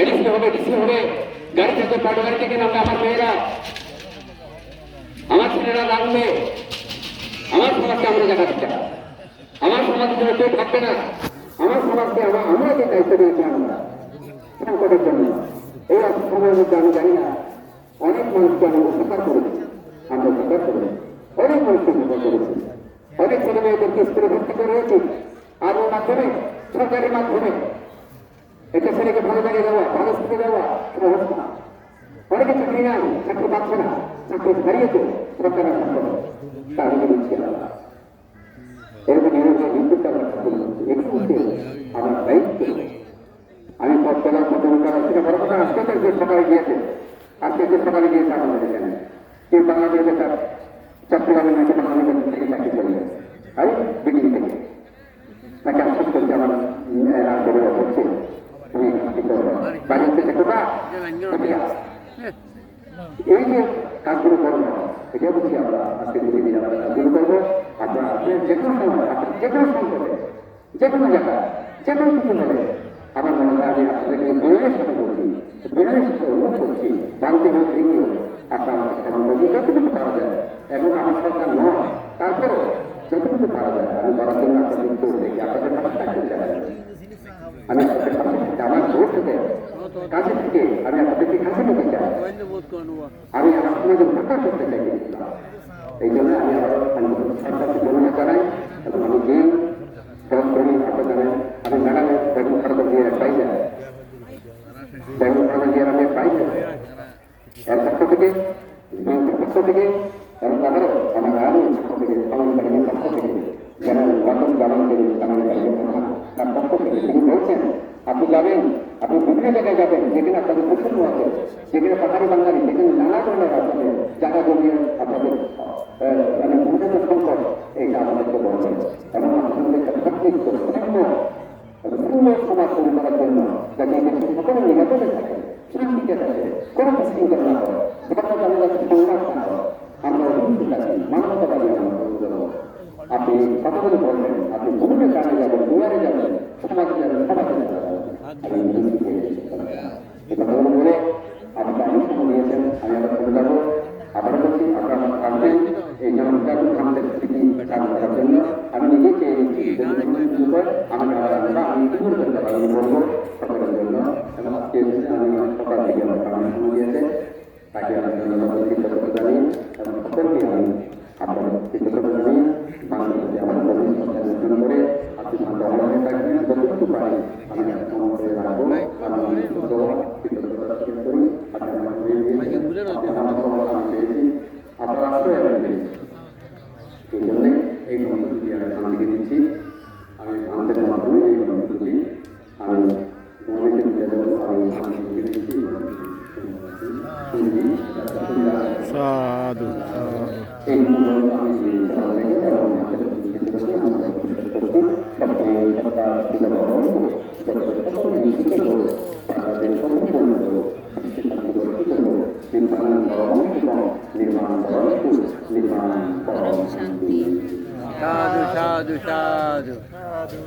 ADC হবে DC হবে। গাড়ি থেকে পাট গাড়ি থেকে আমার ছেলেরা। লাগবে আমার সমাজকে আমরা জানাতে চাই আমার সমাজের জন্য কেউ থাকবে না। আমার সমাজকে আমরা আমরা যে দায়িত্ব দিয়েছি আমরা সংকটের জন্য। এই সময়ের মধ্যে আমি জানি না, অনেক মানুষকে আমি উপকার করেছি। আমরা উপকার করেছি। অনেক মানুষকে উপকার করেছি। অনেক ছেলে মেয়েদেরকে স্কুলে ভর্তি করেছি আর ওর মাধ্যমে সরকারের মাধ্যমে একটা ছেলেকে ভালো জায়গায় দেওয়া, ভালো স্কুলে দেওয়া সহজ না। অনেকে চাকরি নাই, চাকরি পাচ্ছে না, চাকরি হারিয়েছে আগে দিচ্ছি আমরা? এরকম নিরন্তর বিদ্যুৎ আমরা দায়িত্ব। আমি পথ পেলাম প্রথম করার থেকে বড় কথা, আজকে যে সকালে গিয়েছে। আজকে যে সকালে গিয়েছে আমাদের এখানে। বাংলাদেশে তার চাকরি চলে গেছে আরে বিডিং থেকে তাকে আশ্বাস করছে আমার রাজ্যের হচ্ছে তুমি কি করব বাড়ি থেকে এই যে কাজগুলো করব এটা বলছি আমরা আজকে দুই দিন আমরা করব আপনারা যে কোনো সময় যে কোনো সংকটে যে কোনো জায়গায় যে কোনো কিছু হলে আমার মনে হয় আমি আপনাদেরকে বিনয়ের সাথে বলছি বিনয়ের সাথে অনুরোধ করছি বাংলাদেশ হোক ভেঙে হোক আপনারা আমাকে সেবা করবেন যতটুকু পারা যায় এবং আমার সরকার নয় তারপরেও যতটুকু পারা যায় আমি করার জন্য আপনাদের দেখি আপনাদের পাশে থাকতে আমি আপনাদের আমার ভোট থেকে কাছে থেকে আমি আপনাদেরকে কাছে নিতে চাই আমি আমার সমাজে ভাষা করতে চাই এই জন্য আমি আবার আমি সরকারকে ধন্যবাদ জানাই এবং আমি যে সব কর্মী আপনার জানাই আমি ম্যাডামের বেগুন খারাপ দিয়ে পাইছেন বেগুন খারাপ দিয়ে আমি পাইছেন এর পক্ষ থেকে বিএনপির পক্ষ থেকে এবং তাদেরও আমার আরও পক্ষ থেকে কর্মচারীদের পক্ষ থেকে যারা রতন জামান করি তার পক্ষ থেকে তিনি বলছেন আপনি যাবেন, আপনি বিভিন্ন জায়গায় যাবেন? যেখানে আপনাদের পছন্দ আছে, যেখানে পাহাড়ি বাঙালি, যেখানে নানা ধরনের আপনাদের জায়গা জমিয়ে আপনাদের মানে বিভিন্ন সংকট, এইটা আমাদেরকে বলছেন এবং আপনাদের সমাজ তৈরি করার জন্য যাতে সকলে নিরাপদে থাকে শান্তিতে থাকে, কোনো বিশৃঙ্খলা না হয় সেটা আমরা মানবতাবাদী আপনি কথা বলে বলবেন আবার আমরা আমি করে করতে পারি আমি বলব সকলের জন্য এবং আজকে আমি সকাল থেকে আমার দিয়েছে তাকে আমি ধন্যবাদ কৃতজ্ঞতা জানি এবং সকলকে আমি আপনার আমার জন্য আমার আমার এই জন্যে এই কর্মসূচি আমি দিচ্ছি সাধু সাধু এই মুহূর্তে আমি সবাইকে এবং নির্মাণ নির্মাণ শান্তি সাধু সাধু সাধু